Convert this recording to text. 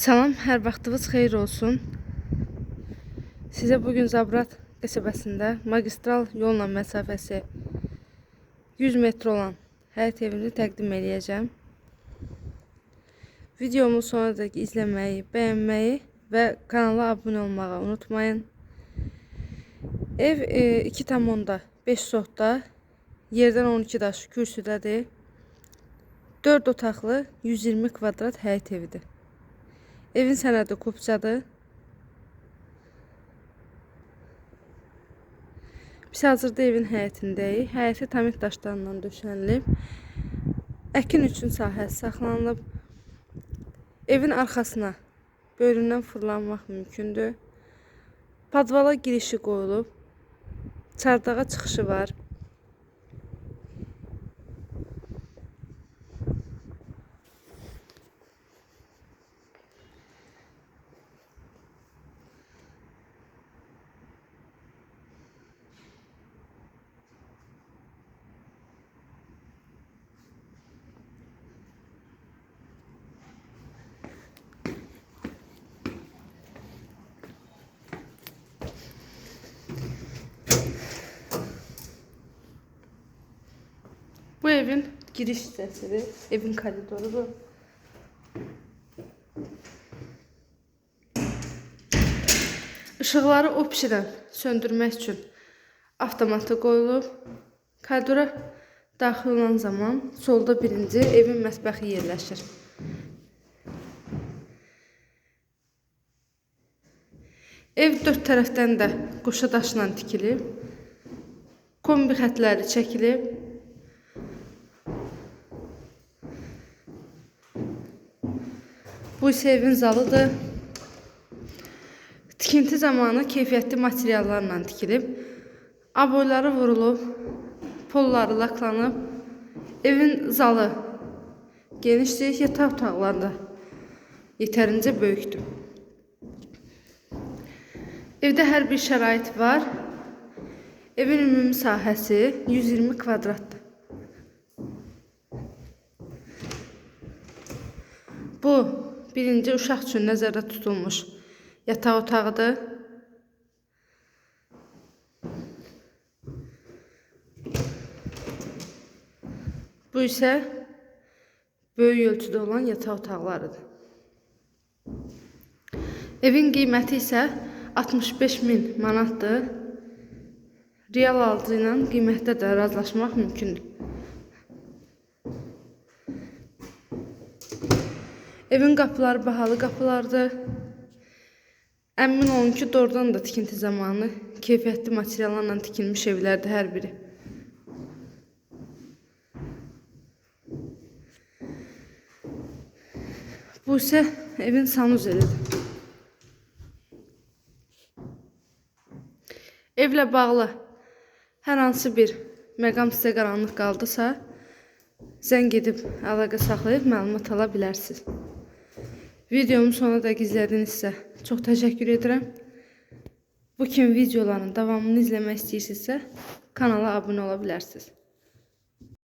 Salam, hər vaxtınız xeyir olsun. Sizə bu gün Zabrat qəsəbəsində magistral yolla məsafəsi 100 metr olan həyət evini təqdim edəcəm. Videomu sonradək izləməyi, bəyənməyi və kanala abunə olmağı unutmayın. Ev e, 2,5 sotda, yerdən 12 daş kürsüdədir. 4 otaqlı 120 kvadrat həyət evidir. Evin sənədi kupçadır. Biz hazırda evin həyətindəyik. Həyəti tamit daşlarından döşənilib. Əkin üçün sahəsi saxlanılıb. Evin arxasına böyründən fırlanmaq mümkündür. Padvala girişi qoyulub. Çardağa çıxışı var. Evin giriş hissəsidir. Evin koridorudur. Işıqları opsidən söndürmək üçün avtomata qoyulub. Koridora daxil olan zaman solda birinci evin mətbəxi yerləşir. Ev dörd tərəfdən də qoşa daşla tikilib. Kombi xətləri çəkilib. Bu isə evin zalıdır. Tikinti zamanı keyfiyyətli materiallarla tikilib. Aboyları vurulub, polları laklanıb. Evin zalı genişdir, yataq otaqları da yetərincə böyükdür. Evdə hər bir şərait var. Evin ümumi sahəsi 120 kvadratdır. Bu birinci uşaq üçün nəzərdə tutulmuş yataq otağıdır. Bu isə böyük ölçüdə olan yataq otaqlarıdır. Evin qiyməti isə 65 min manatdır. Real alıcı ilə qiymətdə də razılaşmaq mümkündür. Evin qapıları bahalı qapılardır. Əmin olun ki, doğrudan da tikinti zamanı keyfiyyətli materiallarla tikilmiş evlərdir hər biri. Bu isə evin sanuzelidir. Evlə bağlı hər hansı bir məqam sizə qaranlıq qaldısa, zəng edib əlaqə saxlayıb məlumat ala bilərsiniz. Videomu sonuna dək izlədinizsə çox təşəkkür edirəm. Bu kimi videoların davamını izləmək istəyirsinizsə kanala abunə ola bilərsiniz.